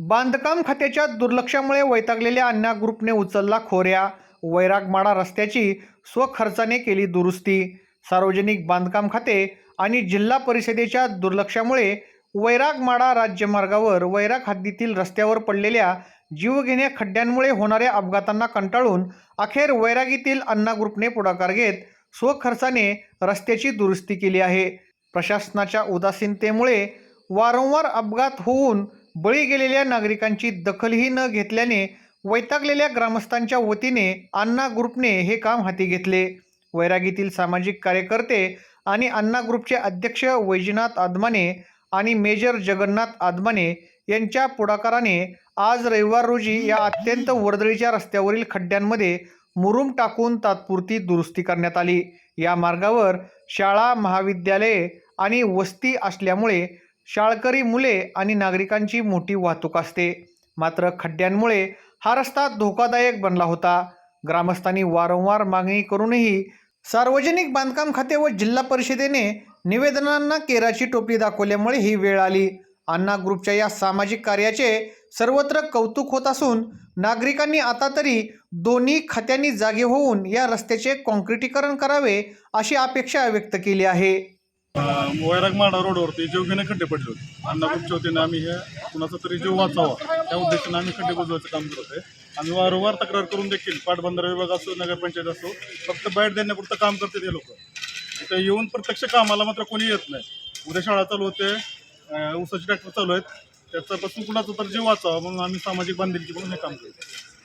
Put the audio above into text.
बांधकाम खात्याच्या दुर्लक्षामुळे वैतागलेल्या अण्णा ग्रुपने उचलला खोऱ्या वैरागमाडा रस्त्याची स्वखर्चाने केली दुरुस्ती. सार्वजनिक बांधकाम खाते आणि जिल्हा परिषदेच्या दुर्लक्षामुळे वैरागमाडा राज्यमार्गावर वैराग हद्दीतील रस्त्यावर पडलेल्या जीवघेण्या खड्ड्यांमुळे होणाऱ्या अपघातांना कंटाळून अखेर वैरागीतील अण्णा ग्रुपने पुढाकार घेत स्वखर्चाने रस्त्याची दुरुस्ती केली आहे. प्रशासनाच्या उदासीनतेमुळे वारंवार अपघात होऊन बळी गेलेल्या नागरिकांची दखलही न घेतल्याने वैतागलेल्या ग्रामस्थांच्या वतीने अण्णा ग्रुपने हे काम हाती घेतले. वैरागीतील सामाजिक कार्यकर्ते आणि अण्णा ग्रुपचे अध्यक्ष वैजनाथ आदमाने आणि मेजर जगन्नाथ आदमाने यांच्या पुढाकाराने आज रविवार रोजी या अत्यंत वर्दळीच्या रस्त्यावरील खड्ड्यांमध्ये मुरुम टाकून तात्पुरती दुरुस्ती करण्यात आली. या मार्गावर शाळा महाविद्यालये आणि वस्ती असल्यामुळे शाळकरी मुले आणि नागरिकांची मोठी वाहतूक असते. मात्र खड्ड्यांमुळे हा रस्ता धोकादायक बनला होता. ग्रामस्थांनी वारंवार मागणी करूनही सार्वजनिक बांधकाम खाते व जिल्हा परिषदेने निवेदनांना केराची टोपली दाखवल्यामुळे ही वेळ आली. अण्णा ग्रुपच्या या सामाजिक कार्याचे सर्वत्र कौतुक होत असून नागरिकांनी आता तरी दोन्ही खात्यांनी जागे होऊन या रस्त्याचे काँक्रिटीकरण करावे अशी अपेक्षा व्यक्त केली आहे. वैरागमाडा रोडवरती जीवघेणे खड्डे पडले होते. अण्णा ग्रुपच्या वतीने आम्ही हे कुणाचा तरी जीव वाचावा त्या उद्देशाने आम्ही खड्डे बुजवायचं काम करत आहे आम्ही वारंवार तक्रार करून देखील पाटबंधारा विभाग असो नगरपंचायत असो फक्त बाईट देण्यापुरतं काम करते ते लोक. इथं येऊन प्रत्यक्ष कामाला मात्र कोणी येत नाही. उद्या शाळा चालू होते ऊसाचे ट्रॅक्टर चालू आहेत. त्याच्यापासून कुणाचा तर जीव वाचावा म्हणून आम्ही सामाजिक बांधिलकी म्हणून हे काम करतो.